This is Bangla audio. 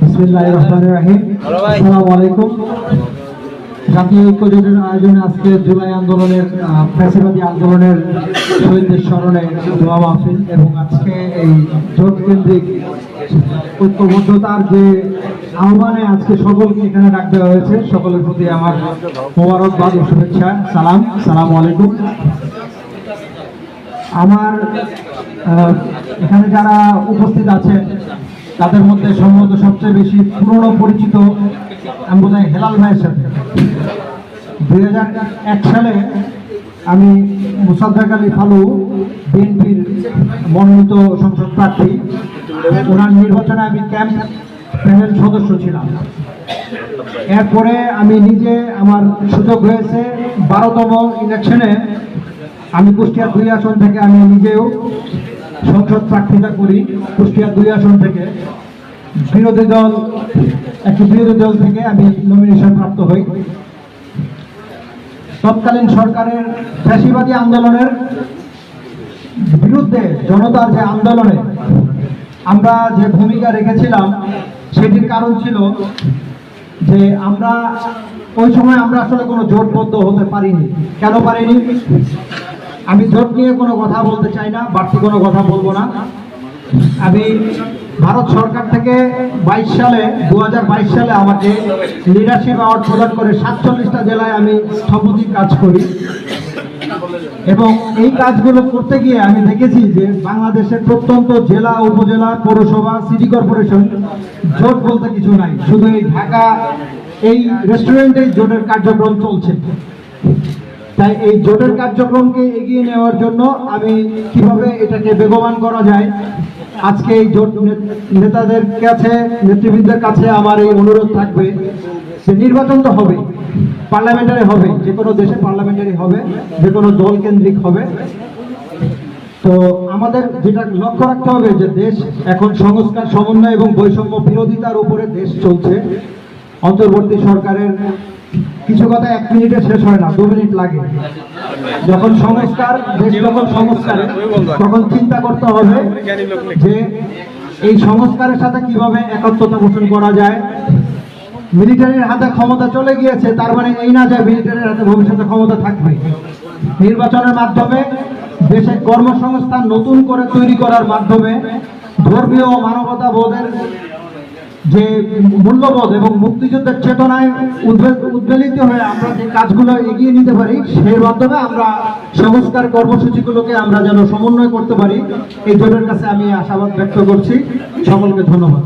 বিসমিল্লাহির রহমানির রহিম। আসসালামু আলাইকুম জাতীয় ঐক্য আয়োজনে আজকে জুলাই আন্দোলনের ফ্যাসিবাদী আন্দোলনের শহীদদের স্মরণে দোয়া মাহফিল এবং আজকে এই জোট কেন্দ্রিক ঐক্যবদ্ধতার যে আহ্বানে আজকে সকলকে এখানে ডাক দেওয়া হয়েছে সকলের প্রতি আমার মোবারকবাদ ও শুভেচ্ছা। সালাম সালাম আলাইকুম আমার এখানে যারা উপস্থিত আছেন, তাদের মধ্যে সম্ভবত সবচেয়ে বেশি পুরনো পরিচিত আমি বোধ হেলাল ভাইয়ের সাথে। দুই সালে আমি মুসাদ্দাক আলী ফালু বিএনপির মনোনীত সংসদ প্রার্থী। ওনার নির্বাচনে আমি ক্যাম্প প্যানেল সদস্য ছিলাম। এরপরে আমি নিজে আমার সুযোগ হয়েছে বারোতম ইলেকশনে আমি কুষ্টিয়া দুই আসন থেকে আমি নিজেও সংসদ প্রার্থিতা করি। কুষ্টিয়া দুই আসন থেকে। বিরোধী দল, একটি বিরোধী দল থেকে আমি নমিনেশন প্রাপ্ত হই। তৎকালীন সরকারের ফ্যাসিবাদী আন্দোলনের বিরুদ্ধে জনতার যে আন্দোলনে আমরা যে ভূমিকা রেখেছিলাম, সেটির কারণ ছিল যে আমরা, ওই সময় আমরা আসলে কোনো জোটবদ্ধ হতে পারিনি। কেন পারিনি? আমি জোট নিয়ে কোনো কথা বলতে চাই না, বাড়তি কোনো কথা বলব না। আমি ভারত সরকার থেকে বাইশ সালে দু হাজার বাইশ সালে আমাকে লিডারশিপ অ্যাওয়ার্ড প্রদান করে সাতচল্লিশটা জেলায় আমি স্থপতি কাজ করি। এবং এই কাজগুলো করতে গিয়ে আমি দেখেছি যে বাংলাদেশের প্রত্যন্ত জেলা, উপজেলা, পৌরসভা সিটি কর্পোরেশন জোট বলতে কিছু নাই। শুধু এই ঢাকা, এই রেস্টুরেন্টে জোটের কার্যক্রম চলছে। তাই এই জোটের কার্যক্রমকে এগিয়ে নেওয়ার জন্য আমি কীভাবে এটাকে বেগবান করা যায়, আজকে এই জোট নেতাদের কাছে, নেতৃবৃন্দের কাছে আমার এই অনুরোধ থাকবে যে নির্বাচন তো হবে, পার্লামেন্টারি হবে, যে কোনো দেশে পার্লামেন্টারি হবে, যে কোনো দল কেন্দ্রিক হবে। তো আমাদের যেটা লক্ষ্য রাখতে হবে যে দেশ এখন সংস্কার, সমন্বয় এবং বৈষম্য বিরোধিতার উপরে দেশ চলছে। অন্তর্বর্তী সরকারের কিছু কথা এক মিনিটে শেষ হয় না, দু মিনিট লাগে। যখন সংস্কার, দেশ যখন সংস্কারে, তখন চিন্তা করতে হবে যে এই সংস্কারের সাথে কীভাবে একত্রতা পোষণ করা যায়। মিলিটারির হাতে ক্ষমতা চলে গিয়েছে, তার মানে এই না যে মিলিটারির হাতে ভবিষ্যতে ক্ষমতা থাকবে। নির্বাচনের মাধ্যমে দেশে কর্মসংস্থান নতুন করে তৈরি করার মাধ্যমে ধর্মীয় মানবতা বোধের যে মূল্যবোধ এবং মুক্তিযুদ্ধের চেতনায় উদ্বে- উদ্বেলিত হয়ে আমরা যে কাজগুলো এগিয়ে নিতে পারি, সেই মাধ্যমে আমরা সংস্কার কর্মসূচিগুলোকে আমরা যেন সমন্বয় করতে পারি, এই জোটের কাছে আমি আশাবাদ ব্যক্ত করছি। সকলকে ধন্যবাদ।